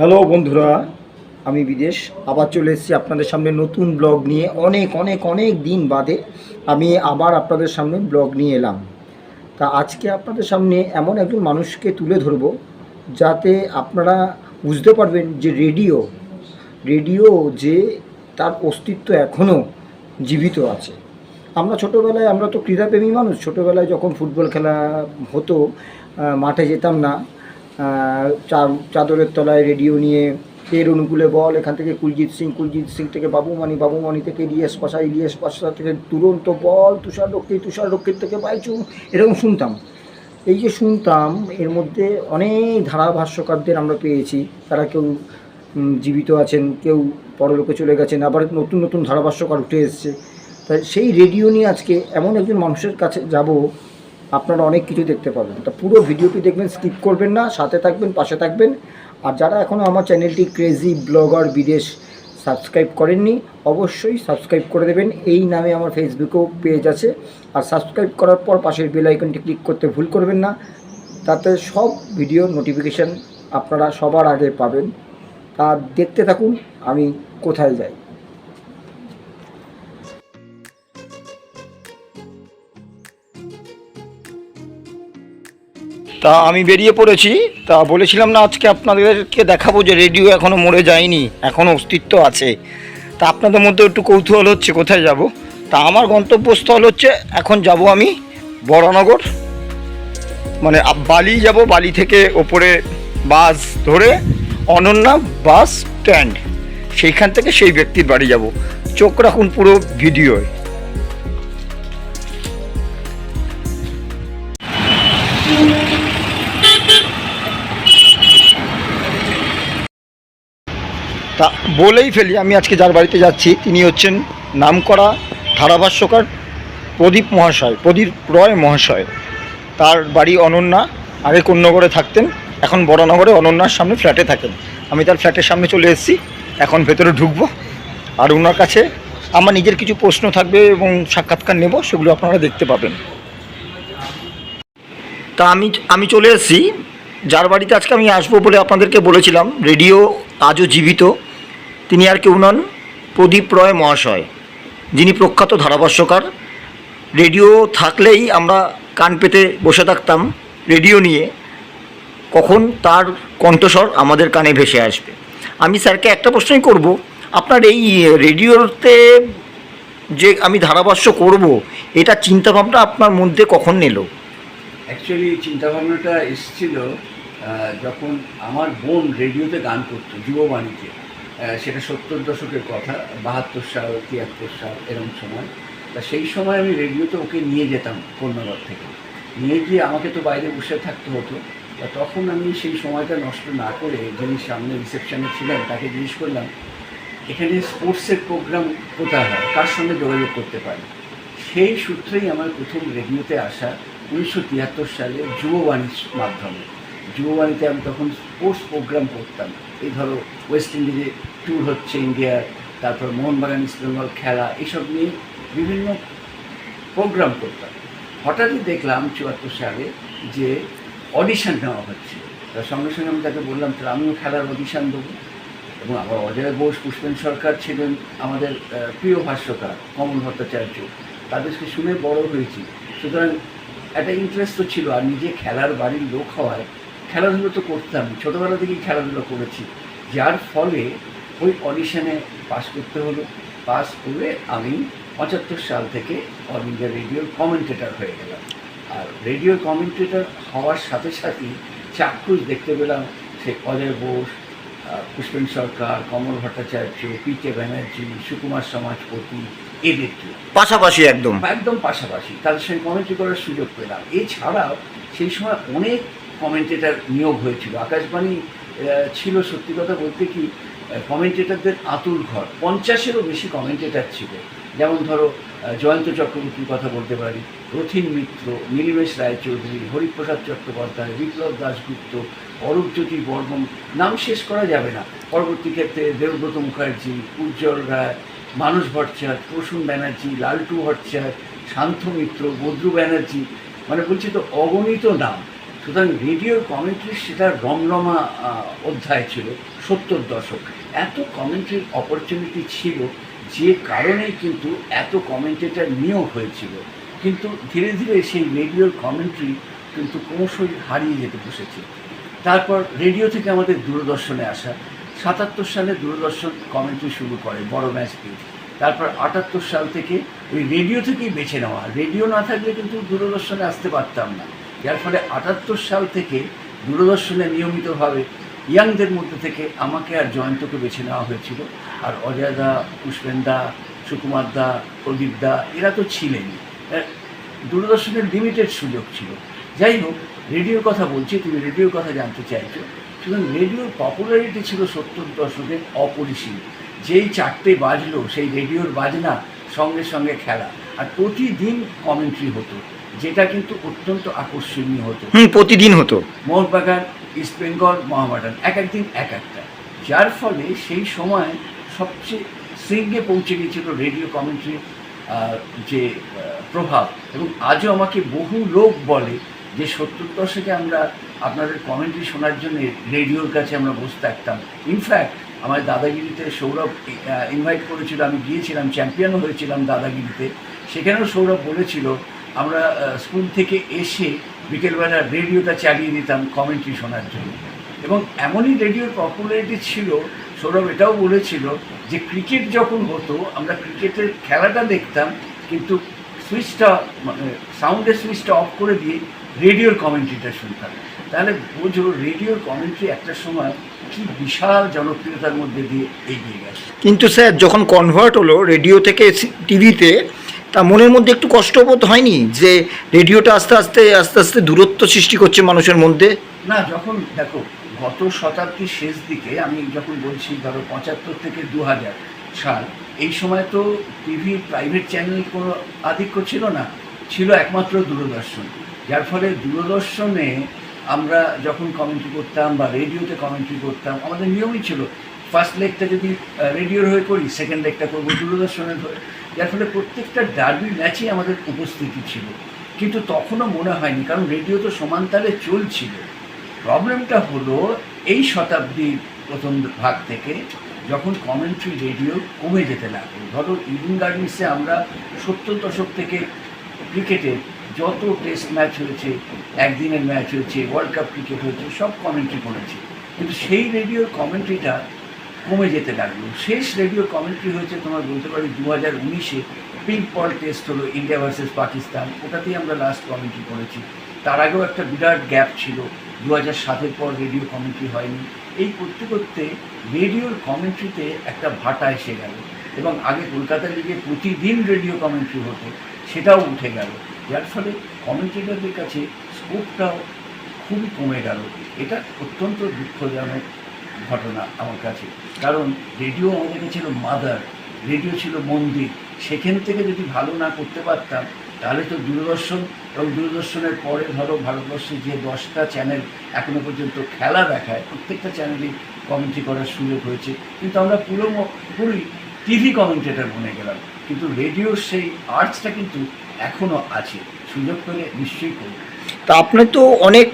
Hello বন্ধুরা, আমি বিদেশ। আবার চলে এসেছি আপনাদের সামনে নতুন ব্লগ নিয়ে। অনেক অনেক অনেক দিন বাদে আমি আবার আপনাদের সামনে ব্লগ নিয়ে এলাম। তা আজকে আপনাদের সামনে এমন একজন মানুষকে তুলে ধরব যাতে আপনারা বুঝতে পারবেন যে রেডিও রেডিও যে তার অস্তিত্ব এখনও জীবিত আছে। আমরা ছোটোবেলায়, আমরা তো ক্রীড়াপ্রেমী মানুষ, ছোটোবেলায় যখন ফুটবল খেলা হতো মাঠে যেতাম না চাদরের তলায় রেডিও নিয়ে এর অনুকূলে বল, এখান থেকে কুলজিৎ সিং কুলজিৎ সিং থেকে বাবুমানি বাবুমানি থেকে ইলিয়াস পাশা ইলিয়াস পাশা থেকে তুরন্ত বল, তুষার রক্ষী, তুষার রক্ষীর থেকে বাইচু এরকম শুনতাম। এই যে শুনতাম, এর মধ্যে অনেক ধারাভাষ্যকারদের আমরা পেয়েছি। তারা কেউ জীবিত আছেন, কেউ পরলোকে চলে গেছেন, আবার নতুন নতুন ধারাভাষ্যকার উঠে এসছে। তাই সেই রেডিও নিয়ে আজকে এমন একজন মানুষের কাছে যাব আপনারা অনেক কিছু দেখতে পাবেন। তা পুরো ভিডিওটি দেখবেন স্কিপ করবেন না, সাথে থাকবেন, পাশে থাকবেন। আর যারা এখনও আমার চ্যানেলটি ক্রেজি ব্লগার বিদেশ সাবস্ক্রাইব করেননি, অবশ্যই সাবস্ক্রাইব করে দেবেন। এই নামে আমার ফেসবুকেও পেজ আছে। আর সাবস্ক্রাইব করার পর পাশের বেল আইকনটি ক্লিক করতে ভুল করবেন না। তাতে সব ভিডিও নোটিফিকেশান আপনারা সবার আগে পাবেন। তা দেখতে থাকুন, আমি কোথায় যাই। তা আমি বেরিয়ে পড়েছি। তা বলেছিলাম না আজকে আপনাদেরকে দেখাবো যে রেডিও এখনও মরে যায়নি এখনও অস্তিত্ব আছে। তা আপনাদের মধ্যে একটু কৌতূহল হচ্ছে, কোথায় যাব? তা আমার গন্তব্যস্থল হচ্ছে, এখন যাব আমি বরানগর। মানে বালি যাব, বালি থেকে ওপরে বাস ধরে অনন্যা বাস স্ট্যান্ড। সেইখান থেকে সেই ব্যক্তির বাড়ি যাব। চোখ রাখুন পুরো ভিডিওয়। বলেই ফেলি, আমি আজকে যার বাড়িতে যাচ্ছি, তিনি হচ্ছেন নামকরা ধারাভাষ্যকার প্রদীপ মহাশয়, প্রদীপ রয় মহাশয়। তার বাড়ি অনন্যা, আগে কোন্নগরে থাকতেন, এখন বড়নগরে অনন্যার সামনে ফ্ল্যাটে থাকেন। আমি তার ফ্ল্যাটের সামনে চলে এসেছি, এখন ভেতরে ঢুকবো। আর ওনার কাছে আমার নিজের কিছু প্রশ্ন থাকবে এবং সাক্ষাৎকার নেব, সেগুলো আপনারা দেখতে পাবেন। তা আমি আমি চলে এসেছি। যার বাড়িতে আজকে আমি আসব বলে আপনাদেরকে বলেছিলাম, রেডিও আজও জীবিত। তিনি আর কেউ নন প্রদীপ রয় মহাশয়, যিনি প্রখ্যাত ধারাভাষ্যকার। রেডিও থাকলেই আমরা কান পেতে বসে থাকতাম রেডিও নিয়ে। কখন তার কণ্ঠস্বর আমাদের কানে ভেসে আসবে। আমি স্যারকে একটা প্রশ্নই করব, আপনার এই রেডিওতে যে আমি ধারাভাষ্য করব, এটা চিন্তাভাবনা আপনার মধ্যে কখন নিল অ্যাকচুয়ালি চিন্তাভাবনাটা এসেছিল যখন আমার বোন রেডিওতে গান করতো, যুববাণীতে। সেটা সত্তর দশকের কথা, বাহাত্তর সাল, তিয়াত্তর সাল এরকম সময়। তা সেই সময় আমি রেডিওতে ওকে নিয়ে যেতাম কন্যাগর থেকে। নিয়ে গিয়ে আমাকে তো বাইরে বসে থাকতে হতো। তা তখন আমি সেই সময়টা নষ্ট না করে যিনি সামনে রিসেপশনে ছিলেন, তাকে জিজ্ঞেস করলাম, এখানে স্পোর্টসের প্রোগ্রাম কোথায় হয়? কার সঙ্গে যোগাযোগ করতে পারি? সেই সূত্রেই আমার প্রথম রেডিওতে আসা উনিশশো তিয়াত্তর সালে যুববাণীর মাধ্যমে। যুববাণীতে আমি তখন স্পোর্টস প্রোগ্রাম করতাম। এই ধরো ওয়েস্ট ইন্ডিজে ট্যুর হচ্ছে ইন্ডিয়ার তারপর মোহনবাগান ইস্ট বেঙ্গল খেলা এইসব নিয়ে বিভিন্ন প্রোগ্রাম করতাম। হঠাৎই দেখলাম চুয়াত্তর সালে যে অডিশন নেওয়া হচ্ছে। তার সঙ্গে সঙ্গে আমি তাকে বললাম, তাহলে আমিও খেলার অডিশন দেবো। এবং আবার অজয় ঘোষ পুষ্পেন সরকার ছিলেন আমাদের প্রিয় ভাষ্যকার, কমল ভট্টাচার্য। তাদেরকে শুনে বড় হয়েছি। সুতরাং একটা ইন্টারেস্ট তো ছিল, আর নিজে খেলার বাড়ির লোক হওয়ায় খেলাধুলো তো করতাম। ছোটোবেলা থেকেই খেলাধুলো করেছি। যার ফলে ওই অডিশনে পাস করতে হলো। পাস করে আমি পঁচাত্তর সাল থেকে অল ইন্ডিয়া রেডিওর কমেন্টেটার হয়ে গেলাম। আর রেডিওর কমেন্টেটর হওয়ার সাথে সাথেই চাক্ষুষ দেখতে পেলাম। সে অজয় বোস পুষ্পেন সরকার কমল ভট্টাচার্য পি কে ব্যানার্জি সুকুমার সমাজপতি এদেরকে পাশাপাশি একদম। একদম পাশাপাশি। তাদের সঙ্গে কমেন্ট্রি করার সুযোগ পেলাম। এছাড়াও সেই সময় অনেক কমেন্টেটার নিয়োগ হয়েছিল। আকাশবাণী ছিল সত্যি কথা বলতে কি কমেন্টেটারদের আতুর ঘর। পঞ্চাশেরও বেশি কমেন্টেটার ছিল। যেমন ধরো জয়ন্ত চক্রবর্তীর কথা বলতে পারি, রথিন মিত্র, নীলিমেশ রায়চৌধুরী, হরিপ্রসাদ চট্টোপাধ্যায়, বিপ্লব দাশগুপ্ত, অরূপজ্যোতি বর্মন। নাম শেষ করা যাবে না। পরবর্তী ক্ষেত্রে দেবব্রত মুখার্জি, উজ্জ্বল রায়, মানস ভট্টাচার্য, প্রসূন ব্যানার্জি, লালটু ভট্টাচার্য, শান্ত মিত্র, বদ্রু ব্যানার্জি মানে বলছি তো অগণিত নাম। সুতরাং রেডিওর কমেন্ট্রি সেটা রমরমা অধ্যায় ছিল, সত্তর দশক। এত কমেন্ট্রির অপরচুনিটি ছিল, যে কারণেই কিন্তু এত কমেন্টেটার নিয়োগ হয়েছিল। কিন্তু ধীরে ধীরে সেই রেডিওর কমেন্ট্রি কিন্তু ক্রমশই হারিয়ে যেতে বসেছে। তারপর রেডিও থেকে আমাদের দূরদর্শনে আসা, সাতাত্তর সালে দূরদর্শন কমেন্ট্রি শুরু করে, বড় ম্যাচ দিয়ে। তারপর আটাত্তর সাল থেকে ওই রেডিও থেকেই বেছে নেওয়া। রেডিও না থাকলে কিন্তু দূরদর্শনে আসতে পারতাম না। যার ফলে আটাত্তর সাল থেকে দূরদর্শনে নিয়মিতভাবে ইয়াংদের মধ্যে থেকে আমাকে আর জয়ন্তকে বেছে নেওয়া হয়েছিল। আর অজয় দা, পুষ্পেন দা, সুকুমার দা, প্রদীপ দা, এরা তো ছিলেনই দূরদর্শনের লিমিটেড সুযোগ ছিল। যাই হোক, রেডিওর কথা বলছি, তুমি রেডিওর কথা জানতে চাইছো। সুতরাং রেডিওর পপুলারিটি ছিল সত্তর দশকের অপরিসীম। যেই চারটে বাজলো, সেই রেডিওর বাজনা সঙ্গে সঙ্গে খেলা। আর প্রতিদিন কমেন্ট্রি হতো। যেটা কিন্তু অত্যন্ত আকর্ষণীয় হতো। প্রতিদিন হতো। মোহনবাগান ইস্ট বেঙ্গল মহামাডান এক একদিন এক একটা। যার ফলে সেই সময় সবচেয়ে শৃঙ্গে পৌঁছে গিয়েছিল রেডিও কমেন্ট্রি যে প্রভাব। এবং আজও আমাকে বহু লোক বলে যে সত্তর দশকে আমরা আপনাদের কমেন্ট্রি শোনার জন্য রেডিওর কাছে আমরা বসে থাকতাম। ইনফ্যাক্ট আমার দাদাগিরিতে সৌরভ ইনভাইট করেছিল আমি গিয়েছিলাম চ্যাম্পিয়নও হয়েছিলাম দাদাগিরিতে। সেখানেও সৌরভ বলেছিল আমরা স্কুল থেকে এসে বিকেলবেলা রেডিওটা চালিয়ে দিতাম কমেন্ট্রি শোনার জন্য। এবং এমনই রেডিওর পপুলারিটি ছিল, সৌরভ এটাও বলেছিল যে ক্রিকেট যখন হতো, আমরা ক্রিকেটের খেলাটা দেখতাম, কিন্তু সুইচটা মানে সাউন্ডের সুইচটা অফ করে দিয়ে রেডিওর কমেন্ট্রিটা শুনতাম। তাহলে বোঝো, রেডিওর কমেন্ট্রি একটা সময় কি বিশাল জনপ্রিয়তার মধ্যে দিয়ে এগিয়ে গেছে। কিন্তু স্যার, যখন কনভার্ট হলো, রেডিও থেকে টিভিতে তা মনের মধ্যে একটু কষ্টবোধ হয়নি যে রেডিওটা আস্তে আস্তে আস্তে আস্তে দূরত্ব সৃষ্টি করছে মানুষের মধ্যে? না, যখন দেখো, গত শতাব্দীর শেষ দিকে আমি যখন বলছি, ধরো পঁচাত্তর থেকে দু হাজার সাল, এই সময় তো টিভি প্রাইভেট চ্যানেল কোনো আধিক্য ছিল না, ছিল একমাত্র দূরদর্শন। যার ফলে দূরদর্শনে আমরা যখন কমেন্ট্রি করতাম বা রেডিওতে কমেন্ট্রি করতাম, আমাদের নিয়মই ছিল ফার্স্ট লেগটা যদি রেডিওর হয়ে করি সেকেন্ড লেগটা করব, দূরদর্শনের হয়ে। যার ফলে প্রত্যেকটা ডার্বি ম্যাচেই আমাদের উপস্থিতি ছিল। কিন্তু তখনও মনে হয়নি, কারণ রেডিও তো সমান্তালে চলছিল। প্রবলেমটা হলো এই শতাব্দীর প্রথম ভাগ থেকে যখন কমেন্ট্রি রেডিও কমে যেতে লাগল। ধরো ইডেন গার্ডেন্সে আমরা সত্তর দশক থেকে ক্রিকেটের যত টেস্ট ম্যাচ হয়েছে, একদিনের ম্যাচ হয়েছে ওয়ার্ল্ড কাপ ক্রিকেট হয়েছে, সব কমেন্ট্রি করেছি। কিন্তু সেই রেডিওর কমেন্ট্রিটা কমে যেতে লাগল। শেষ রেডিও কমেন্ট্রি হয়েছে তোমার বলতে পারি দু হাজার উনিশে। পিঙ্ক বল টেস্ট হলো ইন্ডিয়া ভার্সেস পাকিস্তান ওটাতেই আমরা লাস্ট কমেন্ট্রি করেছি। তার আগেও একটা বিরাট গ্যাপ ছিল। দু হাজার সাতের পর রেডিও কমেন্ট্রি হয়নি। এই করতে করতে রেডিওর কমেন্ট্রিতে একটা ভাটা এসে গেল। এবং আগে কলকাতা লিগে প্রতিদিন রেডিও কমেন্ট্রি হতো, সেটাও উঠে গেল। যার ফলে কমেন্ট্রেটারদের কাছে স্কোপটাও খুবই কমে গেল। এটা অত্যন্ত দুঃখজনক। ঘটনা আমার কাছে। কারণ রেডিও আমাদের কাছে ছিল মাদার রেডিও ছিল মন্দির। সেখান থেকে যদি ভালো না করতে পারতাম, তাহলে তো দূরদর্শন এবং দূরদর্শনের পরে ধরো ভারতবর্ষে যে দশটা চ্যানেল এখনও পর্যন্ত খেলা দেখায়, প্রত্যেকটা চ্যানেলই কমেন্ট্রি করার সুযোগ হয়েছে। কিন্তু আমরা পুরো পুরোই টিভি কমেন্টেটার বনে গেলাম। কিন্তু রেডিওর সেই আর্টসটা কিন্তু এখনও আছে। সুযোগ পেলে নিশ্চয়ই করব। তা আপনি তো অনেক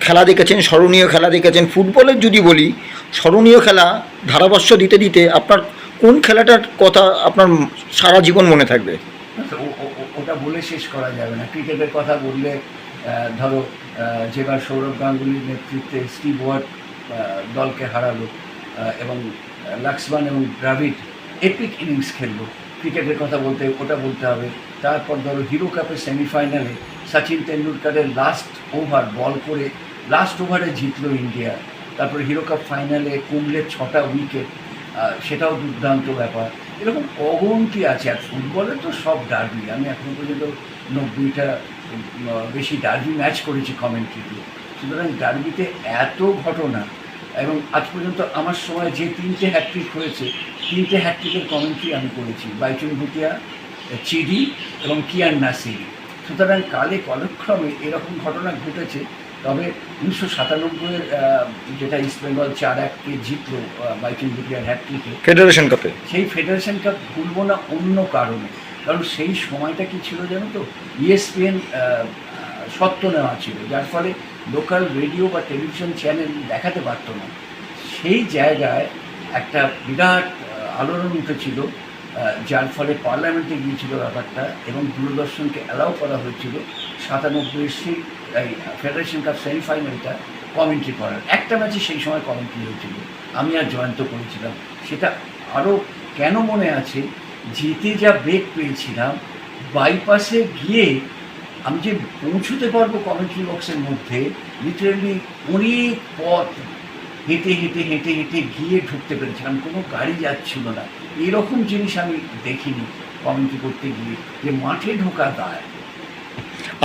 খেলা দেখেছেন, স্মরণীয় খেলা দেখেছেন। ফুটবলের যদি বলি স্মরণীয় খেলা ধারাভাষ্য দিতে দিতে আপনার কোন খেলাটার কথা আপনার সারা জীবন মনে থাকবে? আচ্ছা, ওটা বলে শেষ করা যাবে না। ক্রিকেটের কথা বললে ধরো যেবার সৌরভ গাঙ্গুলির নেতৃত্বে স্টিভ ওয়ার্ড দলকে হারালো এবং লাক্সমান এবং দ্রাভিড এপিক ইনিংস খেললো। ক্রিকেটের কথা বলতে ওটা বলতে হবে। তারপর ধরো হিরো কাপের সেমিফাইনালে সচিন তেন্ডুলকারের লাস্ট ওভার বল করে লাস্ট ওভারে জিতলো ইন্ডিয়া। তারপরে হিরো কাপ ফাইনালে কুমলের ছটা উইকেট সেটাও দুর্দান্ত ব্যাপার। এরকম অগন্তি আছে। আর ফুটবলে তো সব ডার্বি আমি এখনও পর্যন্ত নব্বইটা বেশি ডার্বি ম্যাচ করেছি কমেন্ট্রিতে সুতরাং ডার্বিতে এত ঘটনা, এবং আজ পর্যন্ত আমার সময় যে তিনটে হ্যাট্রিক হয়েছে, তিনটে হ্যাট্রিকের কমেন্ট্রি আমি করেছি। বাইচুন ভুটিয়া চিডি এবং কিয়ান নাসিরি সুতরাং কালে কলক্রমে এরকম ঘটনা ঘটেছে তবে উনিশশো সাতানব্বইয়ের যেটা ইস্ট বেঙ্গল চার এককে জিতলো বাইচুন ভুটিয়ার হ্যাট্রিকে ফেডারেশন কাপে? সেই ফেডারেশন কাপ ভুলবো না অন্য কারণে। কারণ সেই সময়টা কি ছিল জানো তো? E ইএসপিএন সত্ত্ব নেওয়া ছিল যার ফলে লোকাল রেডিও বা টেলিভিশন চ্যানেল দেখাতে পারতো না। সেই জায়গায় একটা বিরাট আলোড়ন উঠেছিল যার ফলে পার্লামেন্টে গিয়েছিল ব্যাপারটা এবং দূরদর্শনকে অ্যালাউ করা হয়েছিল। সাতানব্বই এই ফেডারেশন কাপ সেমিফাইনালটা কমেন্ট্রি করার। একটা ম্যাচে সেই সময় কমেন্ট্রি হয়েছিল। আমি আর জয়ন্ত করেছিলাম। সেটা আরও কেন মনে আছে? জিতে যা ব্রেক পেয়েছিলাম বাইপাসে গিয়ে আমি যে পৌঁছতে পারব কমেন্ট্রি বক্সের মধ্যে লিটারেলি অনেক পথ হেঁটে হেঁটে হেঁটে হেঁটে গিয়ে ঢুকতে পেরেছিলাম। কোনো গাড়ি যাচ্ছিল না। এরকম জিনিস আমি দেখিনি কমেন্ট্রি করতে গিয়ে, যে মাঠে ঢোকা দায়।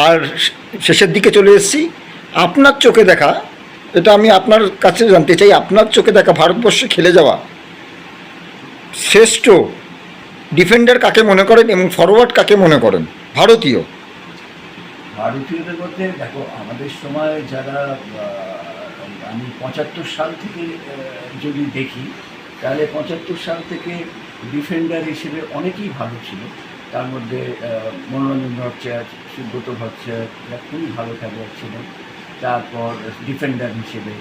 আর শেষের দিকে চলে এসেছি। আপনার চোখে দেখা, এটা আমি আপনার কাছে জানতে চাই, আপনার চোখে দেখা ভারতবর্ষে খেলে যাওয়া শ্রেষ্ঠ ডিফেন্ডার কাকে মনে করেন এবং ফরওয়ার্ড কাকে মনে করেন? ভারতীয়। ভারতীয়দের মধ্যে দেখো, আমাদের সময় যারা আমি পঁচাত্তর সাল থেকে যদি দেখি, তাহলে পঁচাত্তর সাল থেকে ডিফেন্ডার হিসেবে অনেকেই ভালো ছিল। তার মধ্যে মনোরঞ্জন ভট্টাচার্য, সুব্রত ভট্টাচার্য এরা খুবই ভালো খেলোয়াড় ছিলেন, তারপর ডিফেন্ডার হিসেবে।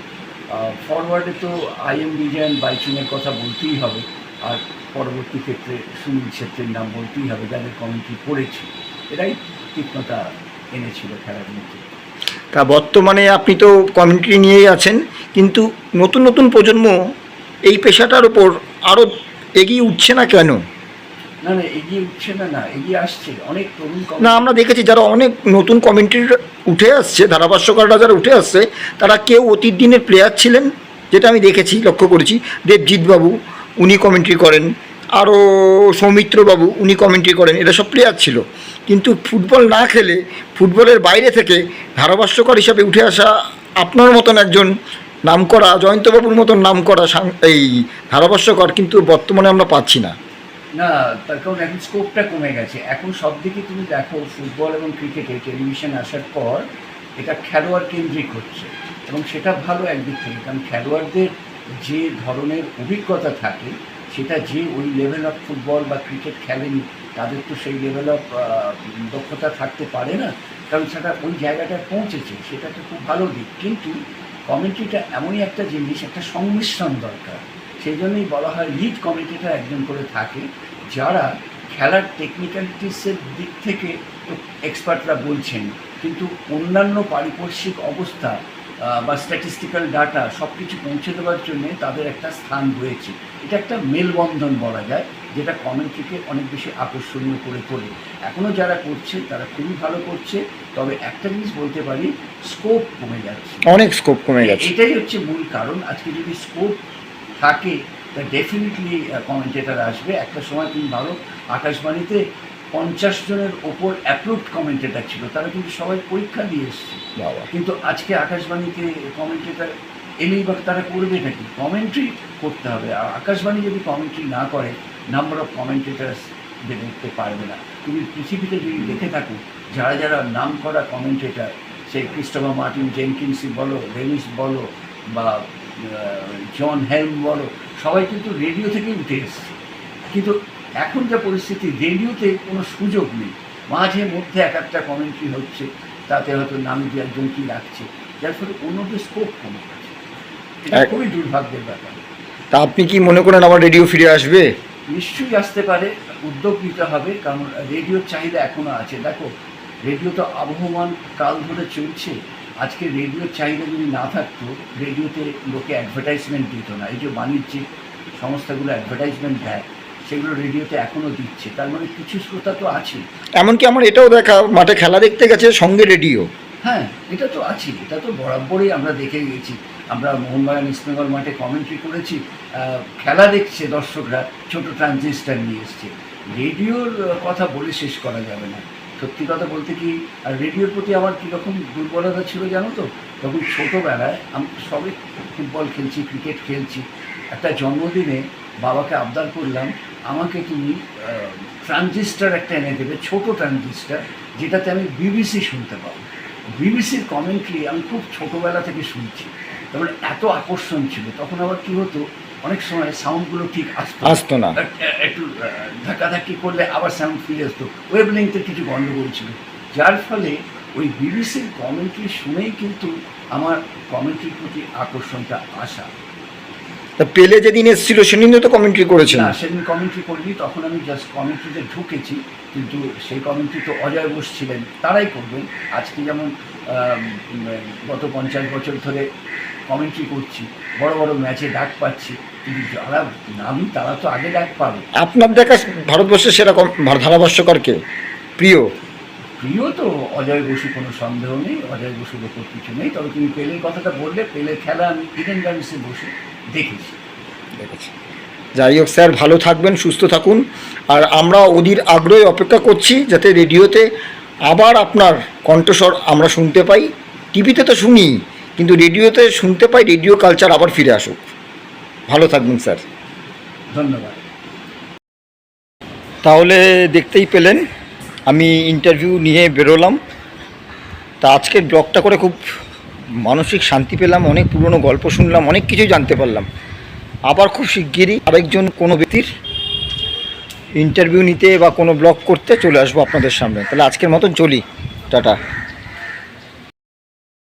ফরওয়ার্ডে তো আই এম বিজয়ন বাইচুনের কথা বলতেই হবে, আর পরবর্তী ক্ষেত্রে সুনীল ছেত্রীর নাম বলতেই হবে, যাদের কমিটি পড়েছে। এটাই তীক্ষ্ণতা এনেছিল খেলার মধ্যে। তা বর্তমানে আপনি তো কমেন্ট্রি নিয়েই আছেন, কিন্তু নতুন নতুন প্রজন্ম এই পেশাটার ওপর আরও এগিয়ে উঠছে না কেন? না আমরা দেখেছি যারা অনেক নতুন কমেন্ট্রি উঠে আসছে, ধারাভাষ্যকাররা যারা উঠে আসছে, তারা কেউ অতীত দিনের প্লেয়ার ছিলেন, যেটা আমি দেখেছি, লক্ষ্য করেছি। দেবজিৎ বাবু, উনি কমেন্ট্রি করেন। আরও সৌমিত্রবাবু উনি কমেন্ট্রি করেন। এরা সব প্লেয়ার ছিল। কিন্তু ফুটবল না খেলে, ফুটবলের বাইরে থেকে ধারাভাষ্যকার হিসাবে উঠে আসা আপনার মতন একজন নামকরা, জয়ন্তবাবুর মতন নামকরা সাং- এই ধারাভাষ্যকর কিন্তু বর্তমানে আমরা পাচ্ছি না। না, তার কারণ এখন স্কোপটা কমে গেছে। এখন সব দিকে তুমি দেখো ফুটবল এবং ক্রিকেটে টেলিভিশন আসার পর এটা খেলোয়াড় কেন্দ্রিক হচ্ছে এবং সেটা ভালো একদিক থেকে, কারণ খেলোয়াড়দের যে ধরনের অভিজ্ঞতা থাকে, সেটা যে ওই লেভেল অফ ফুটবল বা ক্রিকেট খেলেনি, তাদের তো সেই লেভেল অফ দক্ষতা থাকতে পারে না, কারণ সেটা ওই জায়গাটায় পৌঁছেছে, সেটা তো খুব ভালো দিক। কিন্তু কমেন্ট্রিটা এমনই একটা জিনিস, একটা সংমিশ্রণ দরকার। সেই জন্যই বলা হয় লিড কমিটিটা একজন করে থাকে যারা খেলার টেকনিক্যালিটিসের দিক থেকে এক্সপার্টরা বলছেন। কিন্তু অন্যান্য পারিপার্শ্বিক অবস্থা বা স্ট্যাটিস্টিক্যাল ডাটা সব কিছু পৌঁছে দেওয়ার জন্য তাদের একটা স্থান রয়েছে। এটা একটা মেলবন্ধন বলা যায় যেটা কমেন্ট্রিকে অনেক বেশি আকর্ষণীয় করে তোলে। এখনও যারা করছে তারা খুবই ভালো করছে তবে একটা জিনিস বলতে পারি স্কোপ কমে যাচ্ছে। অনেক স্কোপ কমে গেছে এটাই হচ্ছে মূল কারণ। আজকে যদি স্কোপ থাকে তা ডেফিনেটলি কমেন্টেটার আসবে একটা সময় তুমি ভালো আকাশবাণীতে পঞ্চাশ জনের ওপর অ্যাপ্রুভড কমেন্টেটার ছিল তারা কিন্তু সবাই পরীক্ষা দিয়ে এসছে। কিন্তু আজকে আকাশবাণীতে কমেন্টেটার এলেই বা তারা করবে নাকি? কমেন্ট্রি করতে হবে। আর আকাশবাণী যদি কমেন্ট্রি না করে নাম্বার অফ কমেন্টেটার্স উঠতে পারবে না। তুমি পৃথিবীতে যদি দেখে থাকো যারা যারা নাম করা কমেন্টেটার সেই ক্রিস্টোফার মার্টিন জেনকিন্সি বলো ডেনিস বলো বা জন হেলম বলো সবাই কিন্তু রেডিও থেকে উঠে এসছে। কিন্তু এখন যা পরিস্থিতি রেডিওতে কোনো সুযোগ নেই। মাঝে মধ্যে এক একটা কমেন্ট্রি হচ্ছে তাতে হয়তো নাম দু একজন কি লাগছে যার ফলে অন্যদের স্কোপ কমে গেছে। এটা খুবই দুর্ভাগ্যের ব্যাপার। তা আপনি কি মনে করেন আমার রেডিও ফিরে আসবে? নিশ্চয়ই আসতে পারে উদ্যোগ নিতে হবে কারণ রেডিওর চাহিদা এখনও আছে। দেখো রেডিও তো আবহমান কাল ধরে চলছে। আজকে রেডিওর চাহিদা যদি না থাকতো রেডিওতে লোকে অ্যাডভার্টাইজমেন্ট দিত না। এই যে বাণিজ্যিক সংস্থাগুলো অ্যাডভার্টাইজমেন্ট দেয় সেগুলো রেডিওতে এখনও দিচ্ছে। তার মানে কিছু শ্রোতা তো আছে। এমনকি আমার এটাও দেখা মাঠে খেলা দেখতে গেছে সঙ্গে রেডিও হ্যাঁ এটা তো আছে। এটা তো বরাবরই আমরা দেখে গেছি। আমরা মোহনবাগান ইস্টবেঙ্গল মাঠে কমেন্ট্রি করেছি। খেলা দেখছে দর্শকরা ছোট ট্রানজিস্টার নিয়ে এসছে। রেডিওর কথা বলে শেষ করা যাবে না। সত্যি কথা বলতে কি, আর রেডিওর প্রতি আমার কীরকম দুর্বলতা ছিল জানো তো? তখন ছোটোবেলায় আমি সবে ফুটবল খেলছি, ক্রিকেট খেলছি। একটা জন্মদিনে বাবাকে আবদার করলাম, আমাকে তুমি ট্রানজিস্টার একটা এনে দেবে, ছোট ট্রানজিস্টার, যেটাতে আমি বিবিসি শুনতে পাবো। বিবিসির কমেন্ট্রি আমি খুব ছোটোবেলা থেকে শুনছি। তারপরে এত আকর্ষণ ছিল। তখন আবার কী হতো অনেক সময় সাউন্ডগুলো ঠিক আসতো আসতো না। একটু ধাক্কাধাক্কি করলে আবার সাউন্ড ফিরে আসতো। ওয়েব লেন্থের কিছু গণ্ডগোল ছিল। যার ফলে ওই বিবিসির কমেন্ট্রি শুনেই কিন্তু আমার কমেন্ট্রির প্রতি আকর্ষণটা আসা। তা পেলে যেদিন এসেছিল সেদিনও তো কমেন্ট্রি করেছেন। না সেদিন কমেন্ট্রি করিনি তখন আমি জাস্ট কমেন্ট্রিতে ঢুকেছি কিন্তু সেই কমেন্ট্রি তো অজয় বোস ছিলেন তারাই করবেন। আজকে যেমন গত পঞ্চাশ বছর ধরে কমেন্ট্রি করছি বড় বড় ম্যাচে ডাক পাচ্ছি। যারা নামি তারা তো আগে ডাক পাবে আপনার দেখা ভারতবর্ষের সেরা কম ধারাভাষ্যকার কে? প্রিয়? প্রিয় তো অজয় বসু কোনো সন্দেহ নেই অজয় বসুর ওপর কিছু নেই তবে তুমি পেলের কথাটা বললে পেলের খেলা আমি ইডেন গার্ডেন্সে বসে দেখেছি। দেখেছি। যাই হোক স্যার ভালো থাকবেন সুস্থ থাকুন। আর আমরা অধীর আগ্রহে অপেক্ষা করছি যাতে রেডিওতে আবার আপনার কণ্ঠস্বর আমরা শুনতে পাই। টিভিতে তো শুনি কিন্তু রেডিওতে শুনতে পাই রেডিও কালচার আবার ফিরে আসুক। ভালো থাকবেন স্যার। ধন্যবাদ। তাহলে দেখতেই পেলেন আমি ইন্টারভিউ নিয়ে বেরোলাম। তা আজকের ব্লগটা করে খুব মানসিক শান্তি পেলাম অনেক পুরনো গল্প শুনলাম অনেক কিছুই জানতে পারলাম। আবার খুব শিগগিরই আরেকজন কোনো ব্যক্তির ইন্টারভিউ নিতে বা কোনো ব্লগ করতে চলে আসব আপনাদের সামনে। তাহলে আজকের মতন চলি। টাটা।